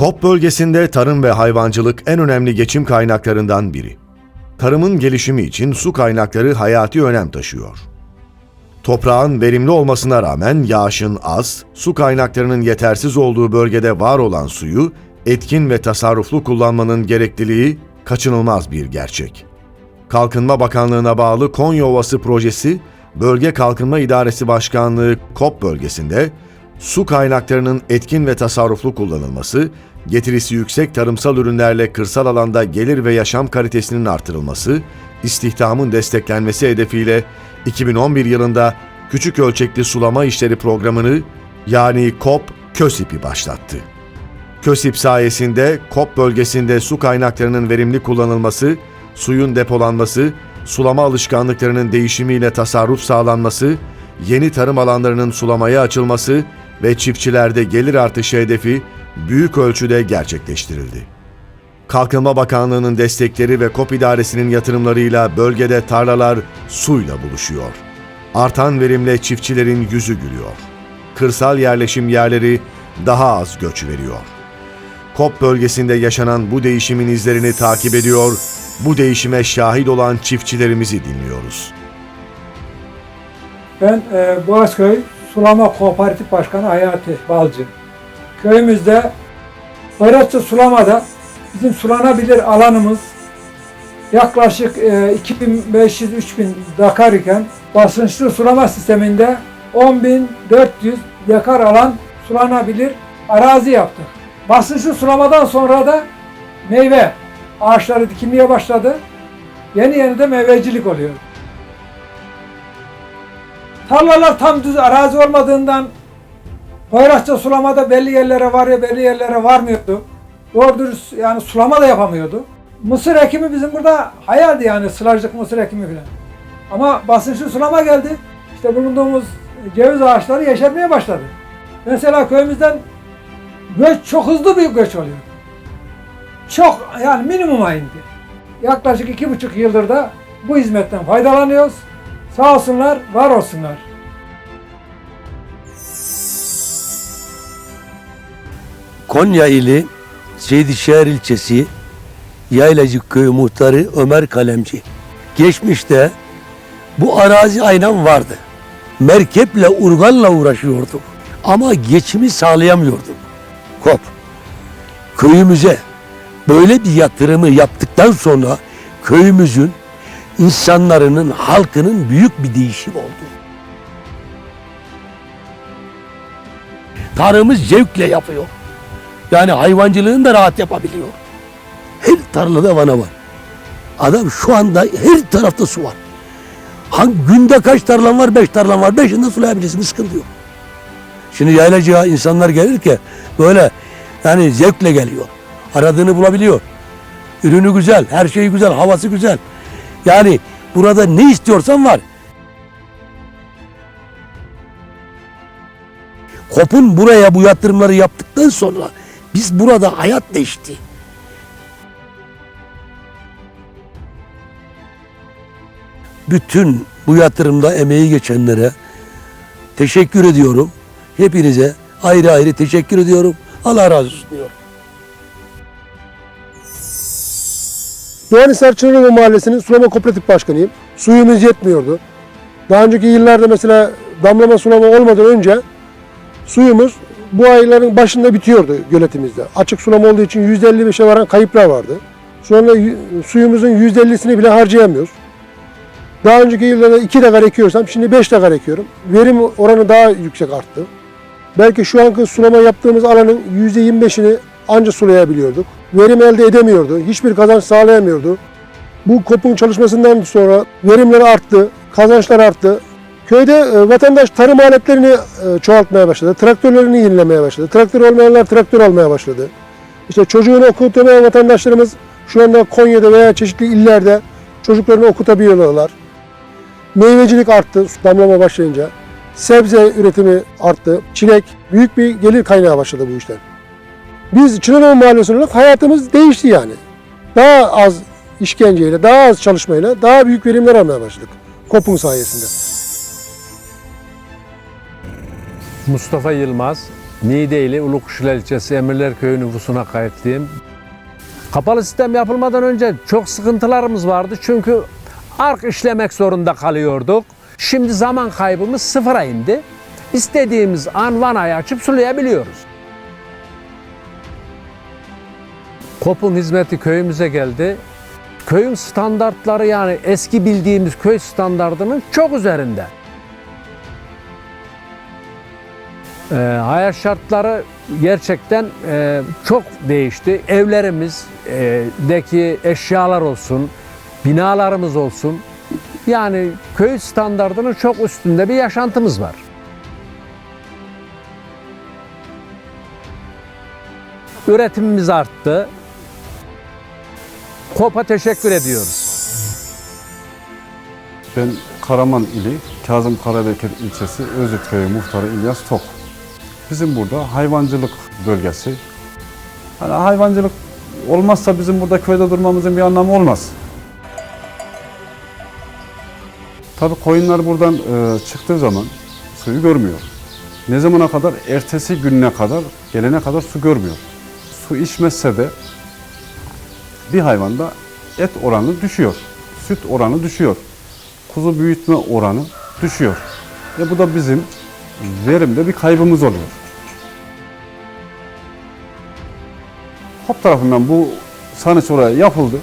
Kop bölgesinde tarım ve hayvancılık en önemli geçim kaynaklarından biri. Tarımın gelişimi için su kaynakları hayati önem taşıyor. Toprağın verimli olmasına rağmen yağışın az, su kaynaklarının yetersiz olduğu bölgede var olan suyu etkin ve tasarruflu kullanmanın gerekliliği kaçınılmaz bir gerçek. Kalkınma Bakanlığı'na bağlı Konya Ovası Projesi, Bölge Kalkınma İdaresi Başkanlığı KOP bölgesinde su kaynaklarının etkin ve tasarruflu kullanılması, getirisi yüksek tarımsal ürünlerle kırsal alanda gelir ve yaşam kalitesinin artırılması, istihdamın desteklenmesi hedefiyle 2011 yılında küçük ölçekli sulama işleri programını yani KOP KÖSİP'i başlattı. KÖSİP sayesinde KOP bölgesinde su kaynaklarının verimli kullanılması, suyun depolanması, sulama alışkanlıklarının değişimiyle tasarruf sağlanması, yeni tarım alanlarının sulamaya açılması ve çiftçilerde gelir artışı hedefi büyük ölçüde gerçekleştirildi. Kalkınma Bakanlığı'nın destekleri ve KOP idaresinin yatırımlarıyla bölgede tarlalar suyla buluşuyor. Artan verimle çiftçilerin yüzü gülüyor. Kırsal yerleşim yerleri daha az göç veriyor. KOP bölgesinde yaşanan bu değişimin izlerini takip ediyor, bu değişime şahit olan çiftçilerimizi dinliyoruz. Ben e, Boğazköy Sulama Kooperatif Başkanı Hayati Balcı. Köyümüzde Bayratçı Sulama'da bizim sulanabilir alanımız yaklaşık e, 2500-3000 dakar iken basınçlı sulama sisteminde 10.400 dekar alan sulanabilir arazi yaptık. Basınçlı sulamadan sonra da meyve ağaçları dikilmeye başladı. Yeni yeni de meyvecilik oluyor. Tarlalar tam düz arazi olmadığından Poyrazca sulamada belli yerlere varıyor, belli yerlere varmıyordu. Doğru dürüst yani sulama da yapamıyordu. Mısır ekimi bizim burada hayaldi yani sılajlık mısır ekimi falan. Ama basınçlı sulama geldi. İşte bulunduğumuz ceviz ağaçları yeşermeye başladı. Mesela köyümüzden göç çok hızlı bir göç oluyor. Çok yani minimuma indi. Yaklaşık iki buçuk yıldır da bu hizmetten faydalanıyoruz. Sağ olsunlar, var olsunlar. Konya ili Seydişehir ilçesi Yaylacık köyü muhtarı Ömer Kalemci. Geçmişte bu arazi aynen vardı. Merkeple urganla uğraşıyorduk. Ama geçimi sağlayamıyorduk. Kop. Köyümüze böyle bir yatırımı yaptıktan sonra köyümüzün insanların, halkının büyük bir değişim oldu. Tarımı zevkle yapıyor. Yani hayvancılığını da rahat yapabiliyor. Her tarlada vana var. Adam şu anda her tarafta su var. Hangi günde kaç tarlan var? Beş tarlan var. Beşinde sulayabilirsin. Sıkıntı yok. Şimdi yaylacıya insanlar gelir ki böyle yani zevkle geliyor. Aradığını bulabiliyor. Ürünü güzel, her şeyi güzel, havası güzel. Yani burada ne istiyorsan var. Kop'un buraya bu yatırımları yaptıktan sonra biz burada hayat değişti. Bütün bu yatırımda emeği geçenlere teşekkür ediyorum. Hepinize ayrı ayrı teşekkür ediyorum. Allah razı olsun diyorum. Doğanisar Çınarova Mahallesi'nin sulama kooperatif başkanıyım. Suyumuz yetmiyordu. Daha önceki yıllarda mesela damlama sulama olmadan önce suyumuz bu ayların başında bitiyordu göletimizde. Açık sulama olduğu için %55'e varan kayıplar vardı. Y- suyumuzun %50'sini bile harcayamıyoruz. Daha önceki yıllarda 2 dekar ekiyorsam şimdi 5 dekar ekiyorum. Verim oranı daha yüksek arttı. Belki şu anki sulama yaptığımız alanın %25'ini anca sulayabiliyorduk. Verim elde edemiyordu. Hiçbir kazanç sağlayamıyordu. Bu kopun çalışmasından sonra verimler arttı, kazançlar arttı. Köyde e, vatandaş tarım aletlerini e, çoğaltmaya başladı. Traktörlerini yenilemeye başladı. Traktör olmayanlar traktör almaya başladı. İşte çocuğunu okutamayan vatandaşlarımız şu anda Konya'da veya çeşitli illerde çocuklarını okutabiliyorlar. Meyvecilik arttı damlama başlayınca. Sebze üretimi arttı. Çilek büyük bir gelir kaynağı başladı bu işten. Biz Çınarova Mahallesi olarak hayatımız değişti yani. Daha az işkenceyle, daha az çalışmayla daha büyük verimler almaya başladık. Kopun sayesinde. Mustafa Yılmaz, Niğde'li Ulukuşlar ilçesi Emirler Köyü nüfusuna kayıtlıyım. Kapalı sistem yapılmadan önce çok sıkıntılarımız vardı. Çünkü ark işlemek zorunda kalıyorduk. Şimdi zaman kaybımız sıfıra indi. İstediğimiz an vanayı açıp sulayabiliyoruz. Kop'un hizmeti köyümüze geldi. Köyün standartları yani eski bildiğimiz köy standartının çok üzerinde. Ee, hayat şartları gerçekten e, çok değişti. Evlerimizdeki eşyalar olsun, binalarımız olsun. Yani köy standartının çok üstünde bir yaşantımız var. Üretimimiz arttı. KOP'a teşekkür ediyoruz. Ben Karaman ili Kazım Karabekir ilçesi Özüt Köyü muhtarı İlyas Tok. Bizim burada hayvancılık bölgesi. Hani hayvancılık olmazsa bizim burada köyde durmamızın bir anlamı olmaz. Tabii koyunlar buradan e, çıktığı zaman suyu görmüyor. Ne zamana kadar? Ertesi gününe kadar, gelene kadar su görmüyor. Su içmezse de bir hayvanda et oranı düşüyor. Süt oranı düşüyor. Kuzu büyütme oranı düşüyor. Ve bu da bizim verimde bir kaybımız oluyor. Hop tarafından bu sanıç oraya yapıldı.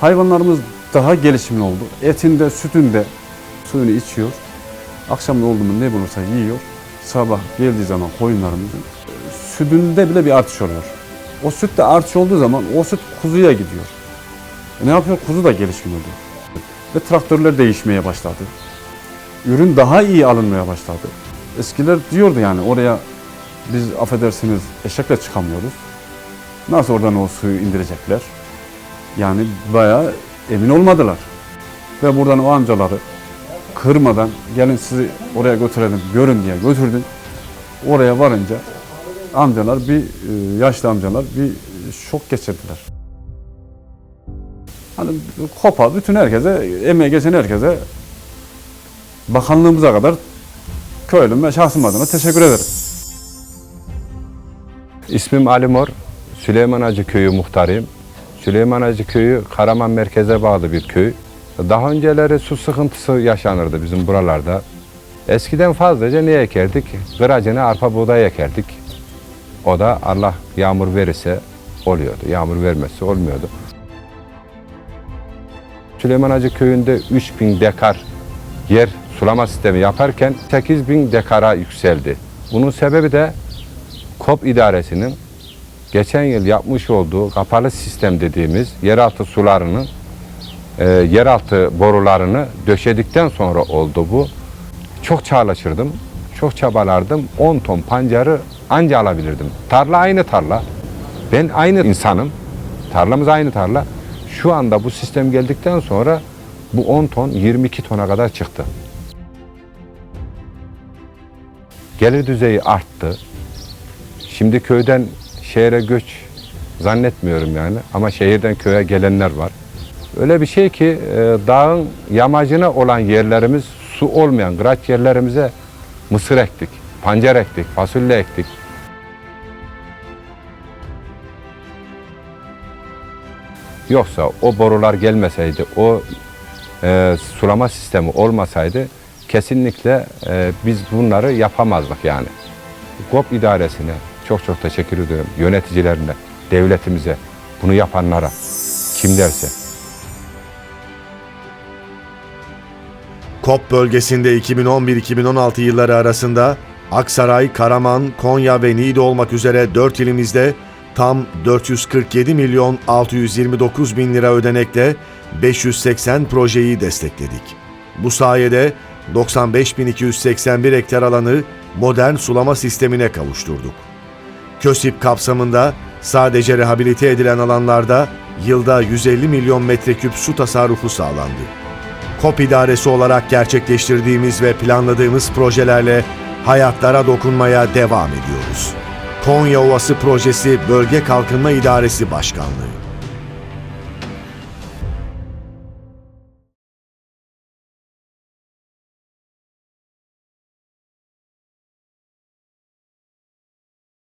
Hayvanlarımız daha gelişimli oldu. Etinde, sütünde suyunu içiyor. Akşam oldu mu ne bulursa yiyor. Sabah geldiği zaman koyunlarımızın e, sütünde bile bir artış oluyor. O sütte artış olduğu zaman o süt kuzuya gidiyor. E ne yapıyor? Kuzu da gelişkin oluyor. Ve traktörler değişmeye başladı. Ürün daha iyi alınmaya başladı. Eskiler diyordu yani oraya biz affedersiniz eşekle çıkamıyoruz. Nasıl oradan o suyu indirecekler? Yani bayağı emin olmadılar. Ve buradan o amcaları kırmadan gelin sizi oraya götürelim, görün diye götürdüm. Oraya varınca amcalar bir e, yaşlı amcalar bir şok geçirdiler. Hani kopa bütün herkese, emeği geçen herkese bakanlığımıza kadar köylüm ve şahsım adına teşekkür ederim. İsmim Ali Mor, Süleyman Hacı Köyü muhtarıyım. Süleyman Hacı Köyü Karaman merkeze bağlı bir köy. Daha önceleri su sıkıntısı yaşanırdı bizim buralarda. Eskiden fazlaca ne ekerdik? Kıracına arpa buğday ekerdik. O da Allah yağmur verirse oluyordu. Yağmur vermezse olmuyordu. Süleyman Hacı Köyü'nde 3000 dekar yer sulama sistemi yaparken 8000 dekara yükseldi. Bunun sebebi de KOP idaresinin geçen yıl yapmış olduğu kapalı sistem dediğimiz yeraltı sularının e, yeraltı borularını döşedikten sonra oldu bu. Çok çağlaşırdım, çok çabalardım. 10 ton pancarı anca alabilirdim. Tarla aynı tarla. Ben aynı insanım. Tarlamız aynı tarla. Şu anda bu sistem geldikten sonra bu 10 ton 22 tona kadar çıktı. Gelir düzeyi arttı. Şimdi köyden şehre göç zannetmiyorum yani ama şehirden köye gelenler var. Öyle bir şey ki e, dağın yamacına olan yerlerimiz su olmayan kıraç yerlerimize mısır ektik, pancar ektik, fasulye ektik. Yoksa o borular gelmeseydi, o e, sulama sistemi olmasaydı kesinlikle e, biz bunları yapamazdık yani. GOP idaresine çok çok teşekkür ediyorum. Yöneticilerine, devletimize, bunu yapanlara, kimlerse. KOP bölgesinde 2011-2016 yılları arasında Aksaray, Karaman, Konya ve Niğde olmak üzere 4 ilimizde tam 447 milyon 629 bin lira ödenekle 580 projeyi destekledik. Bu sayede 95.281 hektar alanı modern sulama sistemine kavuşturduk. KÖSİP kapsamında sadece rehabilite edilen alanlarda yılda 150 milyon metreküp su tasarrufu sağlandı. KOP idaresi olarak gerçekleştirdiğimiz ve planladığımız projelerle hayatlara dokunmaya devam ediyoruz. Konya Ovası Projesi Bölge Kalkınma İdaresi Başkanlığı